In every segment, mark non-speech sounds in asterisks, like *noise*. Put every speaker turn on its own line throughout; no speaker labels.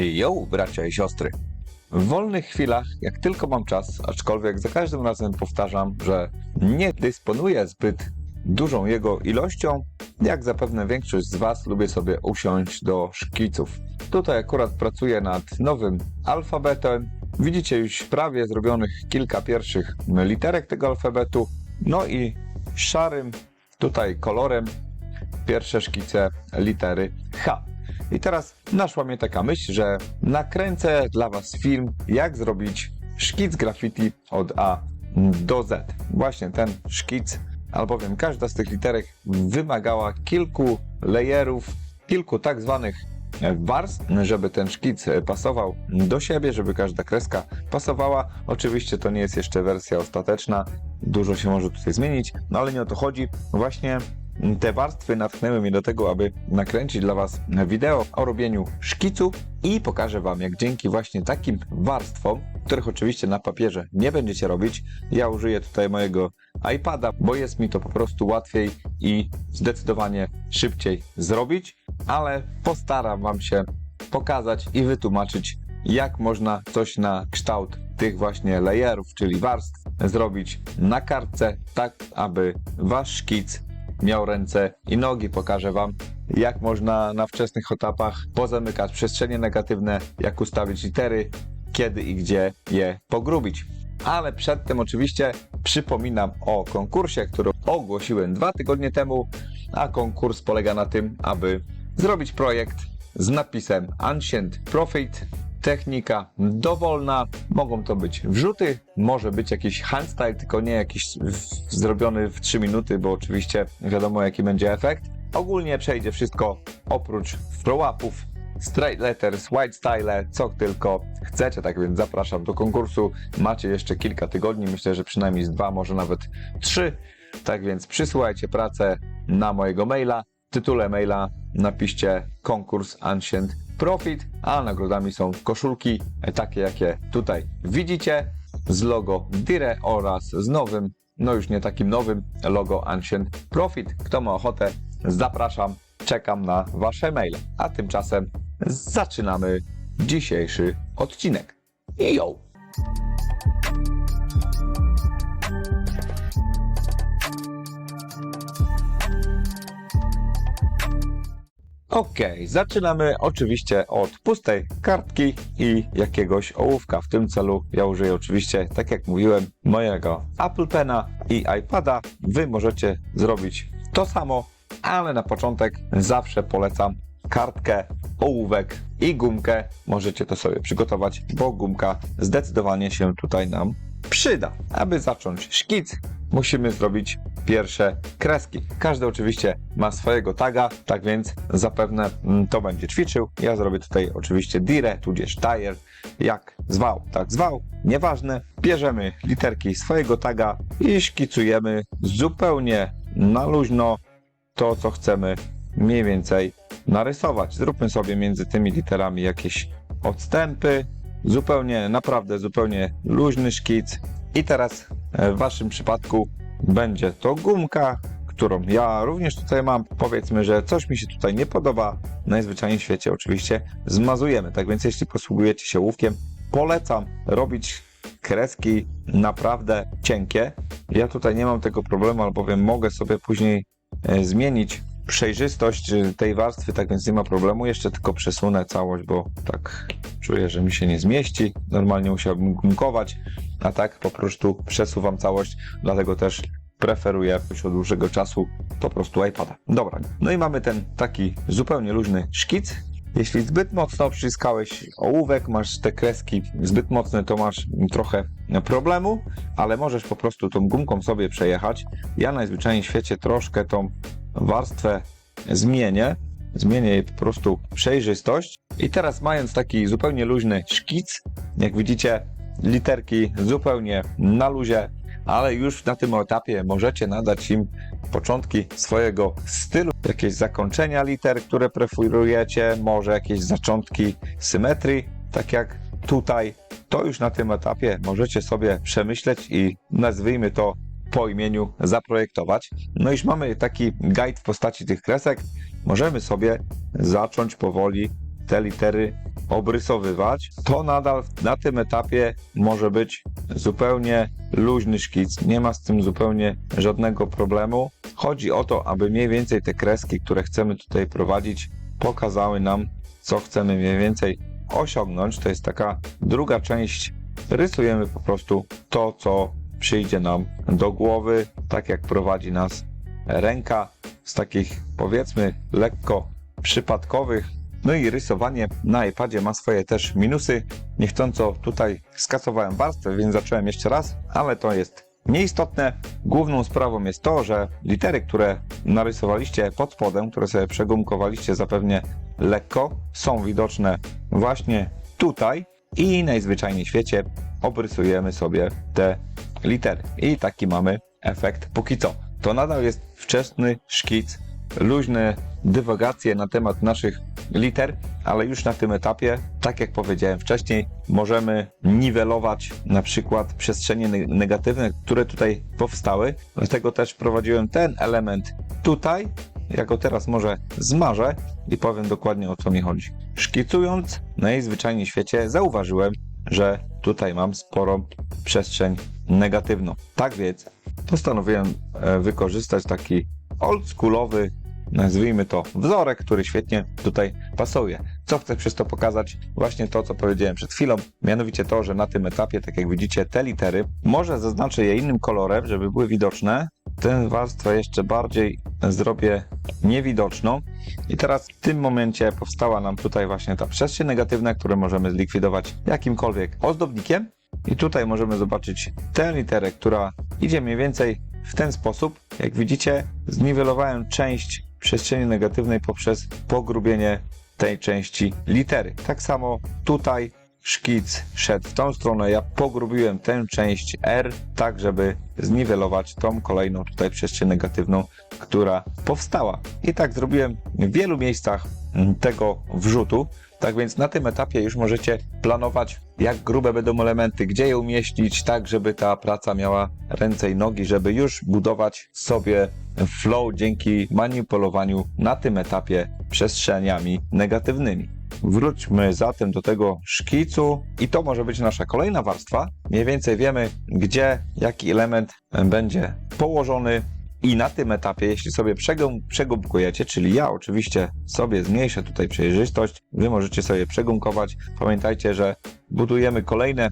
Jo, bracia i siostry. W wolnych chwilach, jak tylko mam czas, aczkolwiek za każdym razem powtarzam, że nie dysponuję zbyt dużą jego ilością, jak zapewne większość z Was lubię sobie usiąść do szkiców. Tutaj akurat pracuję nad nowym alfabetem. Widzicie już prawie zrobionych kilka pierwszych literek tego alfabetu. No i szarym tutaj kolorem pierwsze szkice litery H. I teraz naszła mnie taka myśl, że nakręcę dla Was film, jak zrobić szkic graffiti od A do Z. Właśnie ten szkic, albowiem każda z tych literek wymagała kilku layerów, kilku tak zwanych warstw, żeby ten szkic pasował do siebie, żeby każda kreska pasowała. Oczywiście to nie jest jeszcze wersja ostateczna, dużo się może tutaj zmienić, no ale nie o to chodzi. Właśnie te warstwy natchnęły mnie do tego, aby nakręcić dla Was wideo o robieniu szkicu i pokażę Wam, jak dzięki właśnie takim warstwom, których oczywiście na papierze nie będziecie robić, ja użyję tutaj mojego iPada, bo jest mi to po prostu łatwiej i zdecydowanie szybciej zrobić, ale postaram Wam się pokazać i wytłumaczyć, jak można coś na kształt tych właśnie layerów, czyli warstw, zrobić na kartce, tak aby Wasz szkic miał ręce i nogi. Pokażę Wam, jak można na wczesnych etapach pozamykać przestrzenie negatywne, jak ustawić litery, kiedy i gdzie je pogrubić. Ale przedtem oczywiście przypominam o konkursie, który ogłosiłem dwa tygodnie temu, a konkurs polega na tym, aby zrobić projekt z napisem Ancient Profit technika dowolna. Mogą to być wrzuty, może być jakiś handstyle, tylko nie jakiś zrobiony w 3 minuty, bo oczywiście wiadomo jaki będzie efekt. Ogólnie przejdzie wszystko oprócz throw-upów, straight letters, white style, co tylko chcecie, tak więc zapraszam do konkursu. Macie jeszcze kilka tygodni, myślę, że przynajmniej z dwa, może nawet trzy. Tak więc przysyłajcie pracę na mojego maila. Tytule maila napiszcie konkurs Ancient Profit, a nagrodami są koszulki, takie jakie tutaj widzicie, z logo Dire oraz z nowym, no już nie takim nowym, logo Ancient Profit. Kto ma ochotę, zapraszam, czekam na Wasze maile. A tymczasem zaczynamy dzisiejszy odcinek. I Okej, zaczynamy oczywiście od pustej kartki i jakiegoś ołówka. W tym celu ja użyję oczywiście, tak jak mówiłem, mojego Apple Pena i iPada. Wy możecie zrobić to samo, ale na początek zawsze polecam kartkę, ołówek i gumkę. Możecie to sobie przygotować, bo gumka zdecydowanie się tutaj nam przyda. Aby zacząć szkic, musimy zrobić pierwsze kreski. Każdy oczywiście ma swojego taga, tak więc zapewne mm, to będzie ćwiczył. Ja zrobię tutaj oczywiście dire, tudzież tire, jak zwał, tak zwał, nieważne. Bierzemy literki swojego taga i szkicujemy zupełnie na luźno to, co chcemy mniej więcej narysować. Zróbmy sobie między tymi literami jakieś odstępy, zupełnie, naprawdę zupełnie luźny szkic. I teraz e, w Waszym przypadku będzie to gumka, którą ja również tutaj mam. Powiedzmy, że coś mi się tutaj nie podoba. Najzwyczajniej w świecie oczywiście zmazujemy. Tak więc jeśli posługujecie się ołówkiem, polecam robić kreski naprawdę cienkie. Ja tutaj nie mam tego problemu, albowiem mogę sobie później e, zmienić przejrzystość e, tej warstwy, tak więc nie ma problemu. Jeszcze tylko przesunę całość, bo tak czuję, że mi się nie zmieści. Normalnie musiałbym gumkować, a tak po prostu przesuwam całość, dlatego też preferuję już od dłuższego czasu po prostu iPada. Dobra, no i mamy ten taki zupełnie luźny szkic. Jeśli zbyt mocno przyciskałeś ołówek, masz te kreski zbyt mocne, to masz trochę problemu, ale możesz po prostu tą gumką sobie przejechać. Ja najzwyczajniej w świecie troszkę tą warstwę zmienię, zmienię jej po prostu przejrzystość. I teraz mając taki zupełnie luźny szkic, jak widzicie, literki zupełnie na luzie, ale już na tym etapie możecie nadać im początki swojego stylu, jakieś zakończenia liter, które preferujecie, może jakieś zaczątki symetrii, tak jak tutaj. To już na tym etapie możecie sobie przemyśleć i nazwijmy to po imieniu zaprojektować. No już mamy taki guide w postaci tych kresek. Możemy sobie zacząć powoli te litery obrysowywać, to nadal na tym etapie może być zupełnie luźny szkic. Nie ma z tym zupełnie żadnego problemu. Chodzi o to, aby mniej więcej te kreski, które chcemy tutaj prowadzić, pokazały nam, co chcemy mniej więcej osiągnąć. To jest taka druga część. Rysujemy po prostu to, co przyjdzie nam do głowy, tak jak prowadzi nas ręka z takich powiedzmy lekko przypadkowych. No i rysowanie na iPadzie ma swoje też minusy. Niechcąco tutaj skasowałem warstwę, więc zacząłem jeszcze raz, ale to jest nieistotne. Główną sprawą jest to, że litery, które narysowaliście pod spodem, które sobie przegumkowaliście zapewne lekko, są widoczne właśnie tutaj i najzwyczajniej w świecie obrysujemy sobie te litery. I taki mamy efekt póki co. To nadal jest wczesny szkic, luźne dywagacje na temat naszych liter, ale już na tym etapie, tak jak powiedziałem wcześniej, możemy niwelować na przykład przestrzenie ne- negatywne, które tutaj powstały. Dlatego też wprowadziłem ten element tutaj. Ja go teraz może zmarzę i powiem dokładnie o co mi chodzi. Szkicując najzwyczajniej w świecie zauważyłem, że tutaj mam sporą przestrzeń negatywną. Tak więc postanowiłem e, wykorzystać taki oldschoolowy, nazwijmy to, wzorek, który świetnie tutaj pasuje. Co chcę przez to pokazać? Właśnie to, co powiedziałem przed chwilą, mianowicie to, że na tym etapie, tak jak widzicie, te litery, może zaznaczę je innym kolorem, żeby były widoczne. Tę warstwę jeszcze bardziej zrobię niewidoczną. I teraz w tym momencie powstała nam tutaj właśnie ta przestrzeń negatywna, którą możemy zlikwidować jakimkolwiek ozdobnikiem. I tutaj możemy zobaczyć tę literę, która idzie mniej więcej w ten sposób. Jak widzicie, zniwelowałem część przestrzeni negatywnej poprzez pogrubienie tej części litery. Tak samo tutaj szkic szedł w tą stronę. Ja pogrubiłem tę część R, tak żeby zniwelować tą kolejną tutaj przestrzeń negatywną, która powstała. I tak zrobiłem w wielu miejscach tego wrzutu. Tak więc na tym etapie już możecie planować, jak grube będą elementy, gdzie je umieścić, tak żeby ta praca miała ręce i nogi, żeby już budować sobie flow dzięki manipulowaniu na tym etapie przestrzeniami negatywnymi. Wróćmy zatem do tego szkicu i to może być nasza kolejna warstwa. Mniej więcej wiemy, gdzie jaki element będzie położony, i na tym etapie, jeśli sobie przegum, przegumkujecie, czyli ja oczywiście sobie zmniejszę tutaj przejrzystość, wy możecie sobie przegumkować. Pamiętajcie, że budujemy kolejne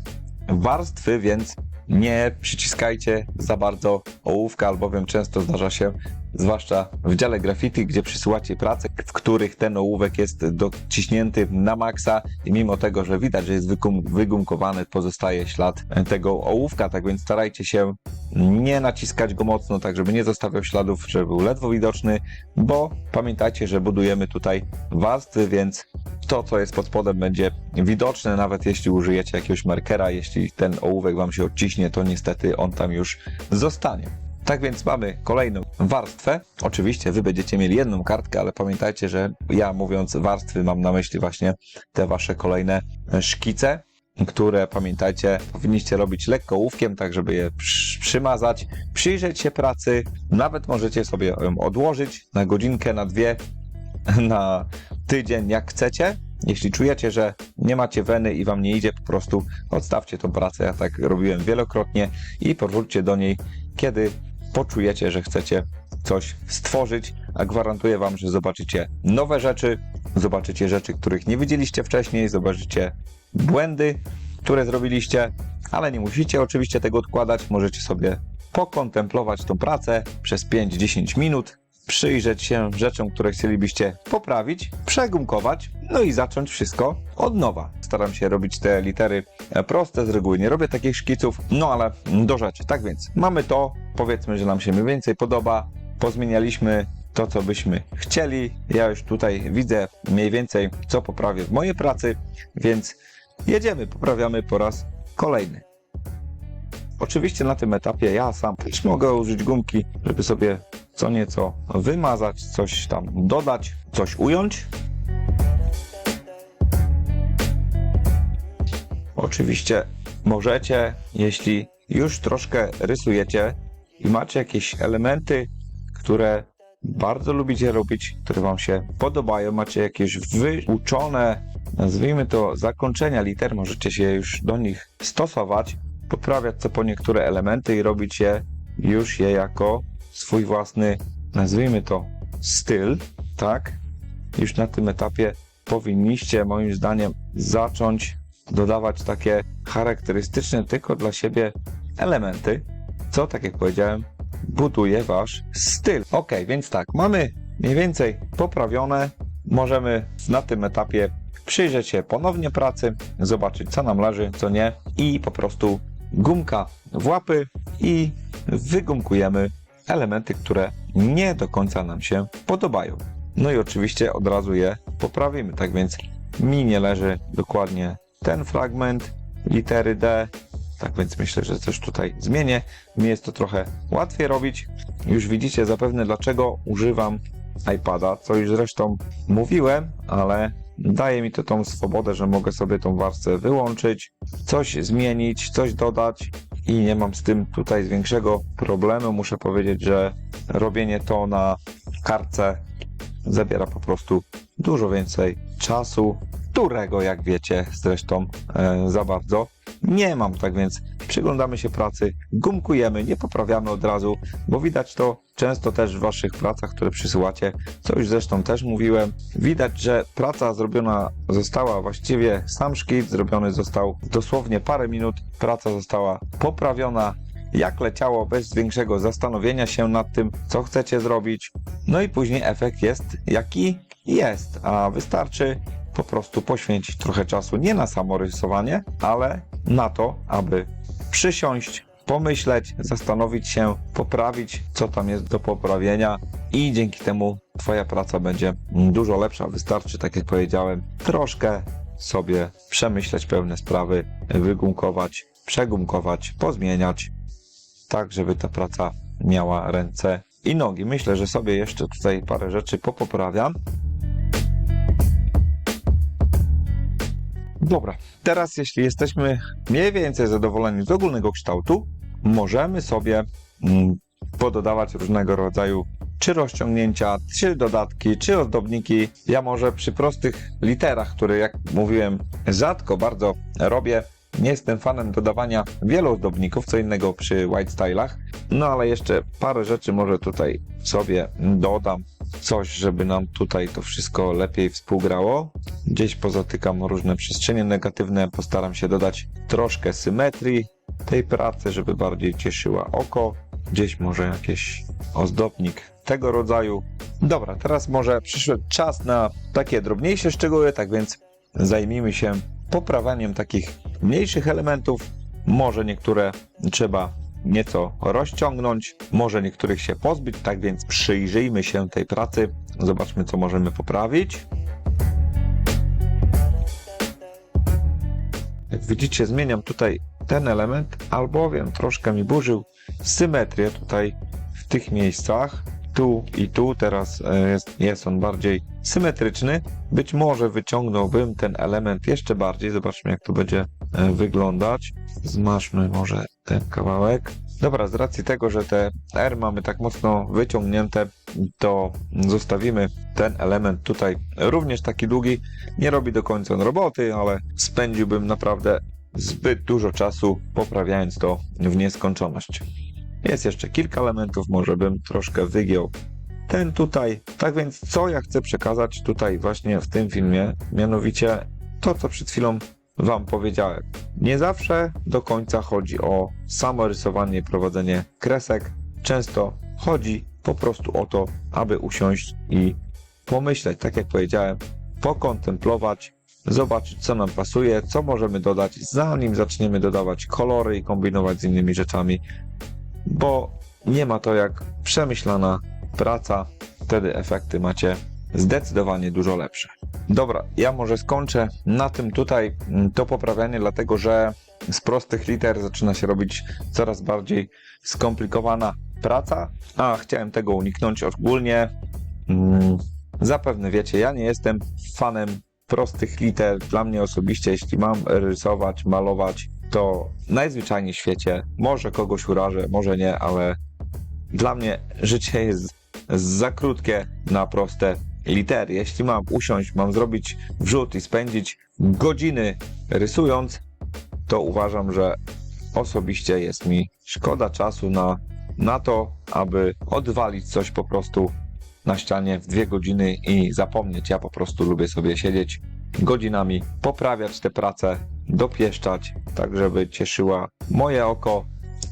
warstwy, więc nie przyciskajcie za bardzo ołówka, albowiem często zdarza się, zwłaszcza w dziale graffiti, gdzie przysyłacie prace, w których ten ołówek jest dociśnięty na maksa i mimo tego, że widać, że jest wygumkowany, pozostaje ślad tego ołówka, tak więc starajcie się nie naciskać go mocno, tak żeby nie zostawiał śladów, żeby był ledwo widoczny, bo pamiętajcie, że budujemy tutaj warstwy, więc to, co jest pod spodem będzie widoczne, nawet jeśli użyjecie jakiegoś markera, jeśli ten ołówek Wam się odciśnie, to niestety on tam już zostanie. Tak więc mamy kolejną warstwę. Oczywiście Wy będziecie mieli jedną kartkę, ale pamiętajcie, że ja mówiąc warstwy mam na myśli właśnie te Wasze kolejne szkice, które pamiętajcie powinniście robić lekko ołówkiem, tak żeby je przy- przymazać, przyjrzeć się pracy, nawet możecie sobie ją odłożyć na godzinkę, na dwie, *laughs* na tydzień, jak chcecie. Jeśli czujecie, że nie macie weny i wam nie idzie, po prostu odstawcie tą pracę. Ja tak robiłem wielokrotnie i powróćcie do niej, kiedy poczujecie, że chcecie coś stworzyć, a gwarantuję wam, że zobaczycie nowe rzeczy, zobaczycie rzeczy, których nie widzieliście wcześniej, zobaczycie błędy, które zrobiliście, ale nie musicie oczywiście tego odkładać. Możecie sobie pokontemplować tą pracę przez 5-10 minut, przyjrzeć się rzeczom, które chcielibyście poprawić, przegumkować, no i zacząć wszystko od nowa. Staram się robić te litery e, proste, z reguły nie robię takich szkiców, no ale do rzeczy. Tak więc mamy to, powiedzmy, że nam się mniej więcej podoba, pozmienialiśmy to, co byśmy chcieli. Ja już tutaj widzę mniej więcej, co poprawię w mojej pracy, więc jedziemy, poprawiamy po raz kolejny. Oczywiście na tym etapie ja sam też mogę użyć gumki, żeby sobie co nieco wymazać, coś tam dodać, coś ująć. Oczywiście możecie, jeśli już troszkę rysujecie i macie jakieś elementy, które bardzo lubicie robić, które Wam się podobają, macie jakieś wyuczone nazwijmy to, zakończenia liter, możecie się już do nich stosować, poprawiać co po niektóre elementy i robić je już je jako swój własny, nazwijmy to, styl, tak? Już na tym etapie powinniście, moim zdaniem, zacząć dodawać takie charakterystyczne tylko dla siebie elementy, co, tak jak powiedziałem, buduje wasz styl. Ok, więc tak, mamy mniej więcej poprawione. Możemy na tym etapie przyjrzeć się ponownie pracy, zobaczyć co nam leży, co nie i po prostu gumka w łapy i wygumkujemy elementy, które nie do końca nam się podobają. No i oczywiście od razu je poprawimy. Tak więc mi nie leży dokładnie ten fragment litery D. Tak więc myślę, że coś tutaj zmienię. Mi jest to trochę łatwiej robić. Już widzicie zapewne dlaczego używam iPada, co już zresztą mówiłem, ale daje mi to tą swobodę, że mogę sobie tą warstwę wyłączyć, coś zmienić, coś dodać i nie mam z tym tutaj większego problemu. Muszę powiedzieć, że robienie to na kartce zabiera po prostu dużo więcej czasu, którego, jak wiecie, zresztą e, za bardzo nie mam. Tak więc przyglądamy się pracy, gumkujemy, nie poprawiamy od razu, bo widać to często też w Waszych pracach, które przysyłacie, co już zresztą też mówiłem. Widać, że praca zrobiona została właściwie, sam szkic zrobiony został dosłownie parę minut, praca została poprawiona, jak leciało bez większego zastanowienia się nad tym, co chcecie zrobić. No i później efekt jest jaki jest, a wystarczy po prostu poświęcić trochę czasu nie na samo rysowanie, ale na to, aby przysiąść, pomyśleć, zastanowić się, poprawić, co tam jest do poprawienia i dzięki temu Twoja praca będzie dużo lepsza. Wystarczy, tak jak powiedziałem, troszkę sobie przemyśleć pewne sprawy, wygumkować, przegumkować, pozmieniać, tak żeby ta praca miała ręce i nogi. Myślę, że sobie jeszcze tutaj parę rzeczy popoprawiam. Dobra, teraz jeśli jesteśmy mniej więcej zadowoleni z ogólnego kształtu, możemy sobie mm, pododawać różnego rodzaju czy rozciągnięcia, czy dodatki, czy ozdobniki. Ja może przy prostych literach, które jak mówiłem rzadko bardzo robię, nie jestem fanem dodawania wielu ozdobników, co innego przy white stylach, no ale jeszcze parę rzeczy może tutaj sobie dodam, coś, żeby nam tutaj to wszystko lepiej współgrało. Gdzieś pozatykam różne przestrzenie negatywne, postaram się dodać troszkę symetrii tej pracy, żeby bardziej cieszyła oko. Gdzieś może jakiś ozdobnik tego rodzaju. Dobra, teraz może przyszedł czas na takie drobniejsze szczegóły, tak więc zajmijmy się poprawaniem takich mniejszych elementów. Może niektóre trzeba nieco rozciągnąć, może niektórych się pozbyć, tak więc przyjrzyjmy się tej pracy, zobaczmy co możemy poprawić. Jak widzicie, zmieniam tutaj ten element, albowiem troszkę mi burzył symetrię tutaj w tych miejscach. Tu i tu teraz e, jest, jest on bardziej symetryczny. Być może wyciągnąłbym ten element jeszcze bardziej. Zobaczmy, jak to będzie e, wyglądać. Zmaszmy może ten kawałek. Dobra, z racji tego, że te R mamy tak mocno wyciągnięte, to zostawimy ten element tutaj również taki długi. Nie robi do końca on roboty, ale spędziłbym naprawdę zbyt dużo czasu poprawiając to w nieskończoność. Jest jeszcze kilka elementów, może bym troszkę wygiął ten tutaj. Tak więc, co ja chcę przekazać tutaj właśnie w tym filmie, mianowicie to, co przed chwilą Wam powiedziałem. Nie zawsze do końca chodzi o samo rysowanie i prowadzenie kresek. Często chodzi po prostu o to, aby usiąść i pomyśleć, tak jak powiedziałem, pokontemplować, zobaczyć, co nam pasuje, co możemy dodać, zanim zaczniemy dodawać kolory i kombinować z innymi rzeczami, bo nie ma to jak przemyślana praca, wtedy efekty macie zdecydowanie dużo lepsze. Dobra, ja może skończę na tym tutaj mm, to poprawianie, dlatego że z prostych liter zaczyna się robić coraz bardziej skomplikowana praca, a chciałem tego uniknąć ogólnie. Mm, zapewne wiecie, ja nie jestem fanem prostych liter. Dla mnie osobiście, jeśli mam rysować, malować, to najzwyczajniej w świecie może kogoś urażę, może nie, ale dla mnie życie jest za krótkie na proste litery. Jeśli mam usiąść, mam zrobić wrzut i spędzić godziny rysując, to uważam, że osobiście jest mi szkoda czasu na, na to, aby odwalić coś po prostu na ścianie w dwie godziny i zapomnieć. Ja po prostu lubię sobie siedzieć godzinami, poprawiać te prace, dopieszczać, tak żeby cieszyła moje oko,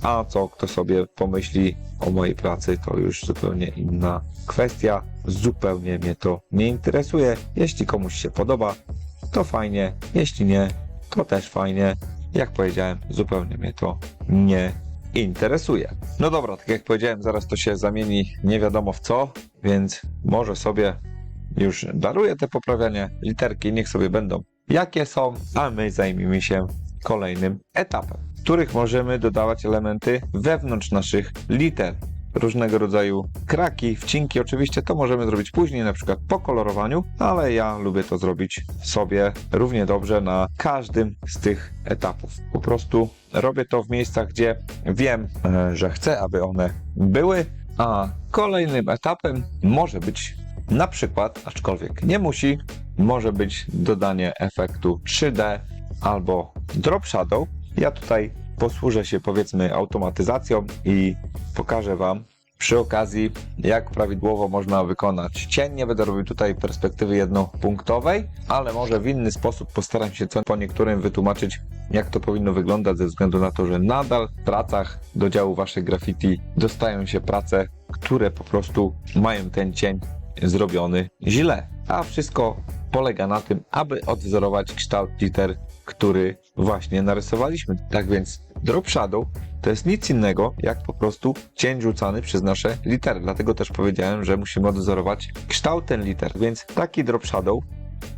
a co kto sobie pomyśli o mojej pracy, to już zupełnie inna kwestia. Zupełnie mnie to nie interesuje. Jeśli komuś się podoba, to fajnie. Jeśli nie, to też fajnie. Jak powiedziałem, zupełnie mnie to nie interesuje. No dobra, tak jak powiedziałem, zaraz to się zamieni nie wiadomo w co, więc może sobie już daruję te poprawianie literki, niech sobie będą jakie są, a my zajmijmy się kolejnym etapem, w których możemy dodawać elementy wewnątrz naszych liter. Różnego rodzaju kraki, wcinki, oczywiście to możemy zrobić później, na przykład po kolorowaniu, ale ja lubię to zrobić sobie równie dobrze na każdym z tych etapów. Po prostu robię to w miejscach, gdzie wiem, e, że chcę, aby one były, a kolejnym etapem może być na przykład, aczkolwiek nie musi, może być dodanie efektu 3D albo drop shadow. Ja tutaj posłużę się powiedzmy automatyzacją i pokażę Wam przy okazji, jak prawidłowo można wykonać cień. Nie będę robił tutaj perspektywy jednopunktowej, ale może w inny sposób postaram się po niektórym wytłumaczyć, jak to powinno wyglądać, ze względu na to, że nadal w pracach do działu Waszych graffiti dostają się prace, które po prostu mają ten cień zrobiony źle. A wszystko polega na tym, aby odwzorować kształt liter, który właśnie narysowaliśmy. Tak więc drop shadow to jest nic innego, jak po prostu cień rzucany przez nasze litery. Dlatego też powiedziałem, że musimy odwzorować kształt ten liter. Więc taki drop shadow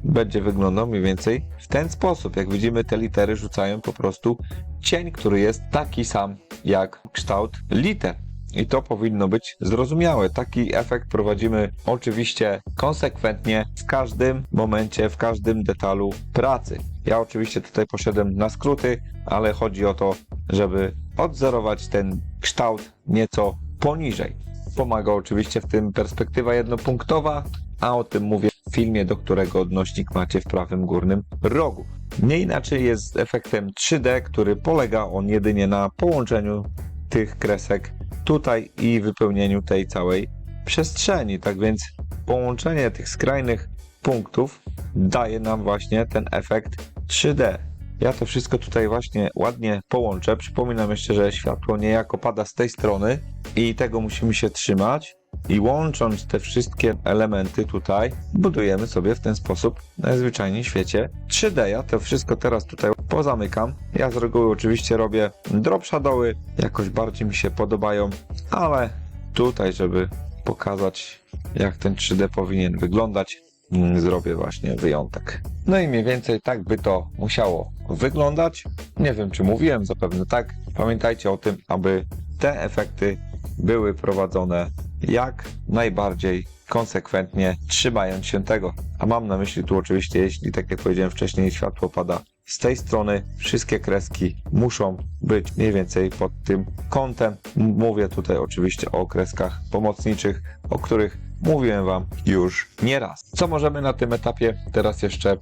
będzie wyglądał mniej więcej w ten sposób. Jak widzimy, te litery rzucają po prostu cień, który jest taki sam jak kształt liter. I to powinno być zrozumiałe. Taki efekt prowadzimy oczywiście konsekwentnie w każdym momencie, w każdym detalu pracy. Ja oczywiście tutaj poszedłem na skróty, ale chodzi o to, żeby odzorować ten kształt nieco poniżej. Pomaga oczywiście w tym perspektywa jednopunktowa, a o tym mówię w filmie, do którego odnośnik macie w prawym górnym rogu. Nie inaczej jest z efektem 3D, który polega on jedynie na połączeniu tych kresek tutaj i wypełnieniu tej całej przestrzeni. Tak więc połączenie tych skrajnych punktów daje nam właśnie ten efekt 3D. Ja to wszystko tutaj właśnie ładnie połączę. Przypominam jeszcze, że światło niejako pada z tej strony i tego musimy się trzymać. I łącząc te wszystkie elementy tutaj, budujemy sobie w ten sposób najzwyczajniej w świecie 3D. Ja to wszystko teraz tutaj pozamykam. Ja z reguły oczywiście robię drop shadowy, jakoś bardziej mi się podobają, ale tutaj, żeby pokazać jak ten 3D powinien wyglądać, mm, zrobię właśnie wyjątek. No i mniej więcej tak by to musiało wyglądać. Nie wiem, czy mówiłem, zapewne tak. Pamiętajcie o tym, aby te efekty były prowadzone jak najbardziej konsekwentnie, trzymając się tego. A mam na myśli tu oczywiście, jeśli tak jak powiedziałem wcześniej, światło pada z tej strony, wszystkie kreski muszą być mniej więcej pod tym kątem. Mówię tutaj oczywiście o kreskach pomocniczych, o których mówiłem Wam już nieraz. Co możemy na tym etapie teraz jeszcze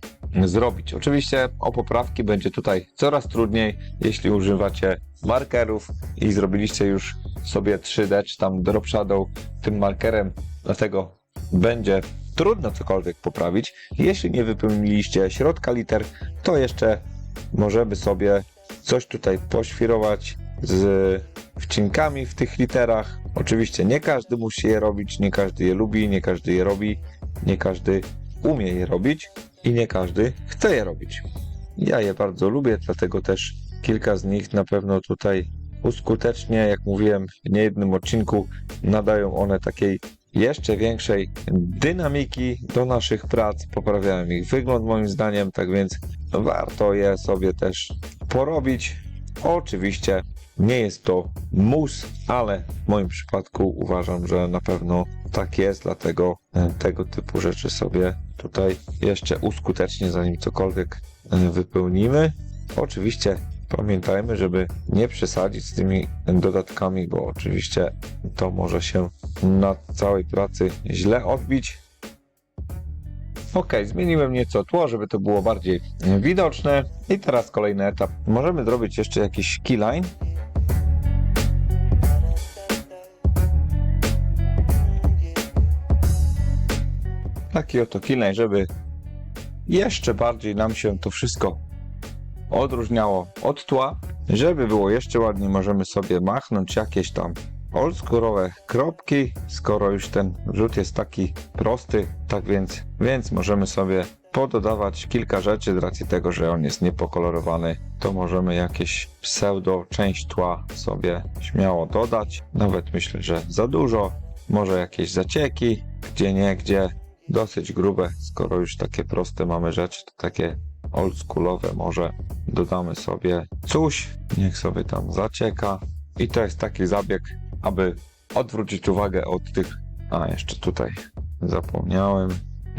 zrobić? Oczywiście o poprawki będzie tutaj coraz trudniej, jeśli używacie markerów i zrobiliście już sobie 3D czy tam drop shadow tym markerem, dlatego będzie trudno cokolwiek poprawić. Jeśli nie wypełniliście środka liter, to jeszcze możemy sobie coś tutaj poświrować z wcinkami w tych literach. Oczywiście nie każdy musi je robić, nie każdy je lubi, nie każdy je robi, nie każdy umie je robić i nie każdy chce je robić. Ja je bardzo lubię, dlatego też kilka z nich na pewno tutaj uskutecznie, jak mówiłem w niejednym odcinku, nadają one takiej jeszcze większej dynamiki do naszych prac, poprawiają ich wygląd moim zdaniem, tak więc warto je sobie też porobić. Oczywiście nie jest to mus, ale w moim przypadku uważam, że na pewno tak jest, dlatego e, tego typu rzeczy sobie tutaj jeszcze uskutecznię, zanim cokolwiek e, wypełnimy. Oczywiście pamiętajmy, żeby nie przesadzić z tymi dodatkami, bo oczywiście to może się na całej pracy źle odbić. Ok, zmieniłem nieco tło, żeby to było bardziej widoczne. I teraz kolejny etap. Możemy zrobić jeszcze jakiś keyline. Taki oto keyline, żeby jeszcze bardziej nam się to wszystko odróżniało od tła. Żeby było jeszcze ładniej, możemy sobie machnąć jakieś tam oldschoolowe kropki, skoro już ten rzut jest taki prosty, tak więc, więc możemy sobie pododawać kilka rzeczy z racji tego, że on jest niepokolorowany, to możemy jakieś pseudo część tła sobie śmiało dodać, nawet myślę, że za dużo, może jakieś zacieki, gdzie nie, gdzie? Dosyć grube, skoro już takie proste mamy rzeczy, to takie oldschoolowe może dodamy sobie coś, niech sobie tam zacieka i to jest taki zabieg, aby odwrócić uwagę od tych, a jeszcze tutaj zapomniałem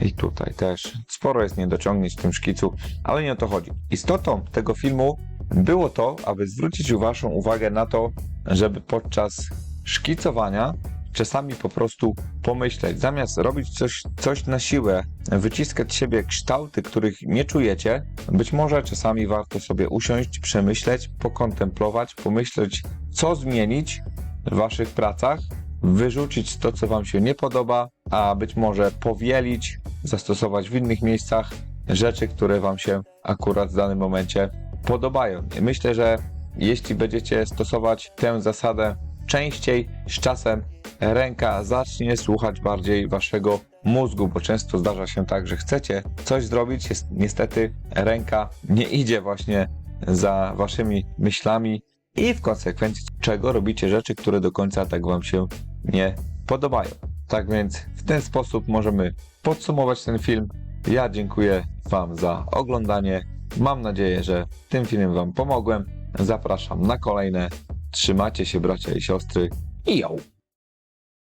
i tutaj też. Sporo jest niedociągnięć w tym szkicu, ale nie o to chodzi. Istotą tego filmu było to, aby zwrócić waszą uwagę na to, żeby podczas szkicowania czasami po prostu pomyśleć, zamiast robić coś, coś na siłę, wyciskać z siebie kształty, których nie czujecie, być może czasami warto sobie usiąść, przemyśleć, pokontemplować, pomyśleć, co zmienić w waszych pracach, wyrzucić to, co wam się nie podoba, a być może powielić, zastosować w innych miejscach rzeczy, które wam się akurat w danym momencie podobają. I myślę, że jeśli będziecie stosować tę zasadę częściej, z czasem ręka zacznie słuchać bardziej waszego mózgu, bo często zdarza się tak, że chcecie coś zrobić, jest niestety ręka nie idzie właśnie za waszymi myślami i w konsekwencji czego robicie rzeczy, które do końca tak wam się nie podobają. Tak więc w ten sposób możemy podsumować ten film. Ja dziękuję wam za oglądanie. Mam nadzieję, że tym filmem wam pomogłem. Zapraszam na kolejne. Trzymajcie się bracia i siostry i jo!